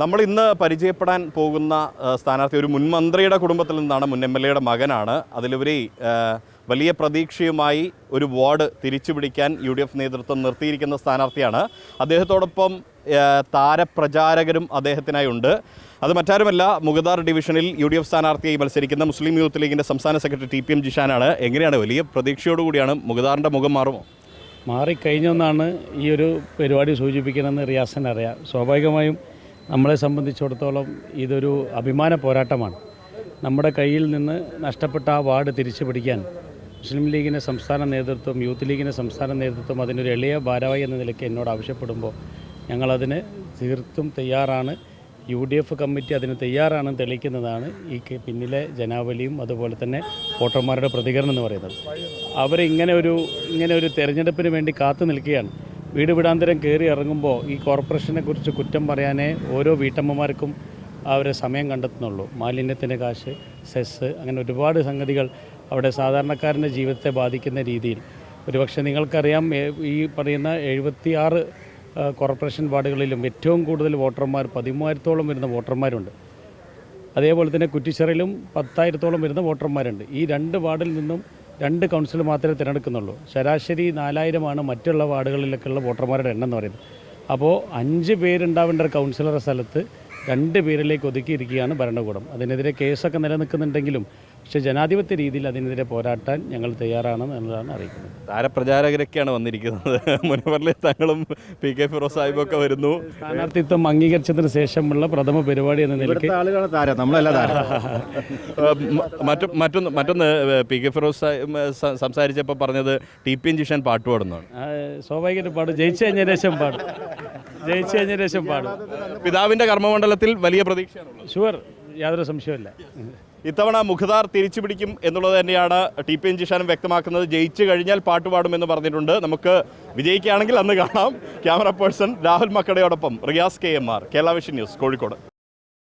നമ്മൾ ഇന്ന് പരിചയപ്പെടാൻ പോകുന്ന സ്ഥാനാർത്ഥി ഒരു മുൻ മന്ത്രിയുടെ കുടുംബത്തിൽ നിന്നാണ് മുൻ എം എൽ എയുടെ മകനാണ്. അതിലുപരി വലിയ പ്രതീക്ഷയുമായി ഒരു വാർഡ് തിരിച്ചുപിടിക്കാൻ യു ഡി എഫ് നേതൃത്വം നിർത്തിയിരിക്കുന്ന സ്ഥാനാർത്ഥിയാണ്. അദ്ദേഹത്തോടൊപ്പം താരപ്രചാരകരും അദ്ദേഹത്തിനായി ഉണ്ട്. അത് മറ്റാരുമല്ല മുഗദാർ ഡിവിഷനിൽ യു ഡി എഫ് സ്ഥാനാർത്ഥിയായി മത്സരിക്കുന്ന മുസ്ലിം യൂത്ത് ലീഗിന്റെ സംസ്ഥാന സെക്രട്ടറി ടി പി എം ജിഷാനാണ്. എങ്ങനെയാണ്? വലിയ പ്രതീക്ഷയോടുകൂടിയാണ് മുഗദാറിന്റെ മുഖം മാറുമോ? മാറിക്കഴിഞ്ഞെന്നാണ് ഈ ഒരു പരിപാടി സൂചിപ്പിക്കണമെന്ന് റിയാസൻ അറിയാം. സ്വാഭാവികമായും നമ്മളെ സംബന്ധിച്ചിടത്തോളം ഇതൊരു അഭിമാന പോരാട്ടമാണ്. നമ്മുടെ കയ്യിൽ നിന്ന് നഷ്ടപ്പെട്ട ആ വാർഡ് തിരിച്ചു പിടിക്കാൻ മുസ്ലിം ലീഗിന്റെ സംസ്ഥാന നേതൃത്വം യൂത്ത് ലീഗിന്റെ സംസ്ഥാന നേതൃത്വം അതിനൊരു എളിയ ഭാരവാഹി എന്ന നിലയ്ക്ക് എന്നോട് ആവശ്യപ്പെടുമ്പോൾ ഞങ്ങളതിന് തീർത്തും തയ്യാറാണ്. യു ഡി എഫ് കമ്മിറ്റി അതിന് തയ്യാറാണെന്ന് തെളിയിക്കുന്നതാണ് ഈ പിന്നിലെ ജനാവലിയും അതുപോലെ തന്നെ വോട്ടർമാരുടെ പ്രതികരണം എന്ന് പറയുന്നത്. അവരിങ്ങനെ ഒരു ഇങ്ങനെ ഒരു തെരഞ്ഞെടുപ്പിന് വേണ്ടി കാത്തു നിൽക്കുകയാണ്. വീട് വിടാന്തരം കയറി ഇറങ്ങുമ്പോൾ ഈ കോർപ്പറേഷനെ കുറിച്ച് കുറ്റം പറയാനേ ഓരോ വീട്ടമ്മമാർക്കും അവരെ സമയം കണ്ടെത്തുന്നുള്ളൂ. മാലിന്യത്തിന്റെ കാശ് സെസ് അങ്ങനെ ഒരുപാട് സംഗതികൾ അവിടെ സാധാരണക്കാരന്റെ ജീവിതത്തെ ബാധിക്കുന്ന രീതിയിൽ. ഒരുപക്ഷെ നിങ്ങൾക്കറിയാം ഈ പറയുന്ന എഴുപത്തിയാറ് കോർപ്പറേഷൻ വാർഡുകളിലും ഏറ്റവും കൂടുതൽ വോട്ടർമാർ പതിമൂവായിരത്തോളം വരുന്ന വോട്ടർമാരുണ്ട്. അതേപോലെ തന്നെ കുറ്റിച്ചിറയിലും പത്തായിരത്തോളം വരുന്ന വോട്ടർമാരുണ്ട്. ഈ രണ്ട് വാർഡിൽ നിന്നും രണ്ട് കൗൺസിൽ മാത്രമേ തിരഞ്ഞെടുക്കുന്നുള്ളൂ. ശരാശരി നാലായിരമാണ് മറ്റുള്ള വാർഡുകളിലൊക്കെയുള്ള വോട്ടർമാരുടെ എണ്ണം എന്ന് പറയുന്നത്. അപ്പോൾ അഞ്ച് പേരുണ്ടാവേണ്ട ഒരു കൗൺസിലറുടെ സ്ഥലത്ത് രണ്ട് പേരിലേക്ക് ഒതുക്കിയിരിക്കുകയാണ് ഭരണകൂടം. അതിനെതിരെ കേസൊക്കെ നിലനിൽക്കുന്നുണ്ടെങ്കിലും പക്ഷേ ജനാധിപത്യ രീതിയിൽ അതിനെതിരെ പോരാട്ടാൻ ഞങ്ങൾ തയ്യാറാണ് എന്നുള്ളതാണ് അറിയിക്കുന്നത്. താരപ്രചാരകരൊക്കെയാണ് വന്നിരിക്കുന്നത്. മുനവറിലെ തങ്ങളും പി കെ ഫിറോസ് സാഹിബൊക്കെ വരുന്നു. സ്ഥാനാർത്ഥിത്വം അംഗീകരിച്ചതിന് ശേഷമുള്ള പ്രഥമ പരിപാടി എന്ന നിലയ്ക്ക് മറ്റു മറ്റൊന്ന് മറ്റൊന്ന് പി കെ ഫിറോസ് സാഹിബ് സംസാരിച്ചപ്പോൾ പറഞ്ഞത് ടി പി എൻ ജിഷൻ പാട്ട് പാടുന്നതാണ്. സ്വാഭാവികമായിട്ട് സ്വാഭാവികമായിട്ടും പാടും. ജയിച്ചു കഴിഞ്ഞ ശേഷം പാടും. ജയിച്ചു കഴിഞ്ഞ ശേഷം പാടും. പിതാവിന്റെ കർമ്മമണ്ഡലത്തിൽ വലിയ പ്രതീക്ഷയാണ് ഷുവർ യാതൊരു സംശയമില്ല ഇത്തവണ മുഖദാർ തിരിച്ചു പിടിക്കും എന്നുള്ളത് തന്നെയാണ് ടി പി എൻ ജിഷാനും വ്യക്തമാക്കുന്നത്. ജയിച്ചു കഴിഞ്ഞാൽ പാട്ട് പാടുമെന്ന് പറഞ്ഞിട്ടുണ്ട്. നമുക്ക് വിജയിക്കുകയാണെങ്കിൽ അന്ന് കാണാം. Camera person Rahul മക്കടയോടൊപ്പം Riyas K M R Kerala vision news Kozhikode.